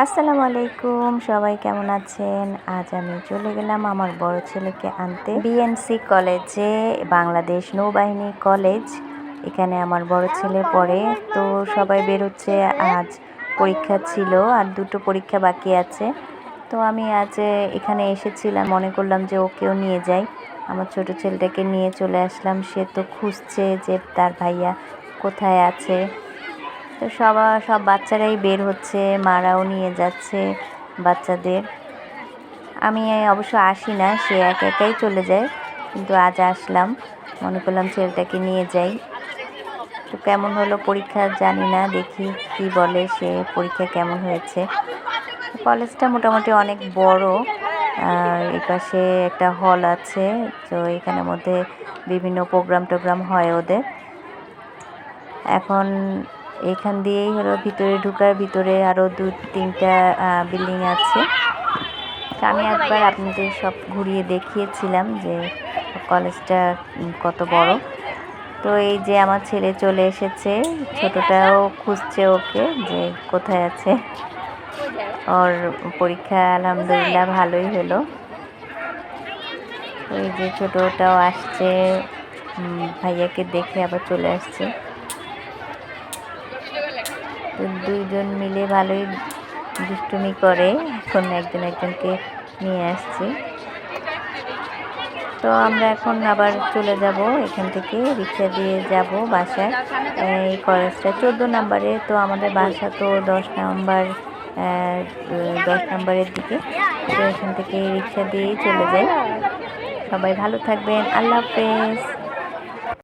আসসালামু আলাইকুম, সবাই কেমন আছেন? আজ আমি চলে গেলাম আমার বড় ছেলেকে আনতে। বিএনসি কলেজে বাংলাদেশ নৌবাহিনী কলেজ এখানে আমার বড় ছেলে পড়ে। তো সবাই বেরোচ্ছে, আজ পরীক্ষা ছিল আর দুটো পরীক্ষা বাকি আছে। তো আমি আজ এখানে এসেছিলাম, মনে করলাম যে ওকেও নিয়ে যাই। আমার ছোট ছেলেটাকে নিয়ে চলে আসলাম, সে তো খুঁজছে যে তার ভাইয়া কোথায় আছে। তো সবা, সব বাচ্চারাই বের হচ্ছে, মারাও নিয়ে যাচ্ছে বাচ্চাদের। আমি অবশ্য আসি না, সে একা একাই চলে যায়, কিন্তু আজ আসলাম। মনে করলাম ছেলেটাকে নিয়ে যাই। তো কেমন হলো পরীক্ষা জানি না, দেখি কি বলে সে পরীক্ষা কেমন হয়েছে। কলেজটা মোটামুটি অনেক বড়, আর এপাশে একটা হল আছে, তো এখানের মধ্যে বিভিন্ন প্রোগ্রাম টোগ্রাম হয় ওদের। এখন এখান দিয়েই হলো ভিতরে ঢুকার ভিতরে আরও দু, তিনটা বিল্ডিং আছে। আমি একবার আপনাদের সব ঘুরিয়ে দেখিয়েছিলাম যে কলেজটা কত বড়। তো এই যে আমার ছেলে চলে এসেছে, ছোটটাও খুঁজছে ওকে যে কোথায় আছে। ওর পরীক্ষা আলহামদুলিল্লাহ ভালোই হলো। ওই যে ছোটটাও আসছে ভাইয়াকে দেখে আবার চলে আসছে। তো দুইজন মিলে ভালোই দুষ্টুমি করে। এখন একজন একজনকে নিয়ে আসছে। তো আমরা এখন আবার চলে যাব। এখান থেকে রিক্সা দিয়ে যাব বাসায়। এই কলেজটা চোদ্দ নাম্বারে। তো আমাদের বাসা তো দশ নাম্বার দশ নাম্বারের দিকে। তো এখান থেকে রিক্সা দিয়েই চলে যাই। সবাই ভালো থাকবেন। আল্লাহ হাফেজ।